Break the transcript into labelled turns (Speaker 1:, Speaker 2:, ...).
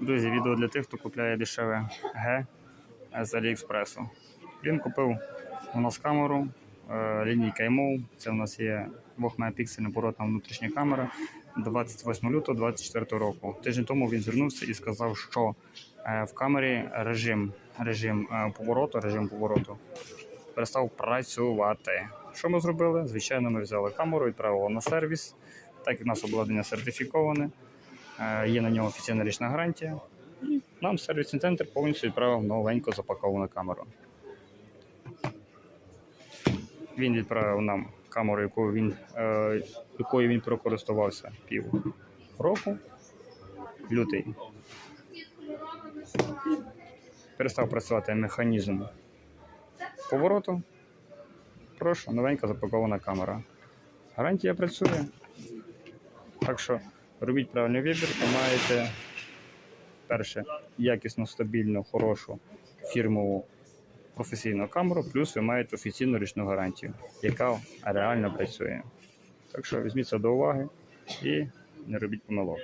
Speaker 1: Друзі, відео для тих, хто купляє дешеве Г з Аліекспресу. Він купив у нас камеру, е, лінійка IMO. Це у нас є 2 мегапіксельна поворотна внутрішня камера 28 лютого 2024 року. Тиждень тому він звернувся і сказав, що е, в камері режим, режим е, повороту, режим повороту перестав працювати. Що ми зробили? Звичайно, ми взяли камеру, відправили на сервіс. Так як у нас обладнання сертифіковане, є на нього офіційна річна гарантія. І нам сервісний центр повністю відправив новенько запаковану камеру. Він відправив нам камеру, якою він, е, якою він прокористувався пів року. Лютий. Перестав працювати механізм повороту. Прошу, новенька запакована камера. Гарантія працює. Так що робіть правильний вибір і маєте перше якісну, стабільну, хорошу фірмову професійну камеру, плюс ви маєте офіційну річну гарантію, яка реально працює. Так що візьміться до уваги і не робіть помилок.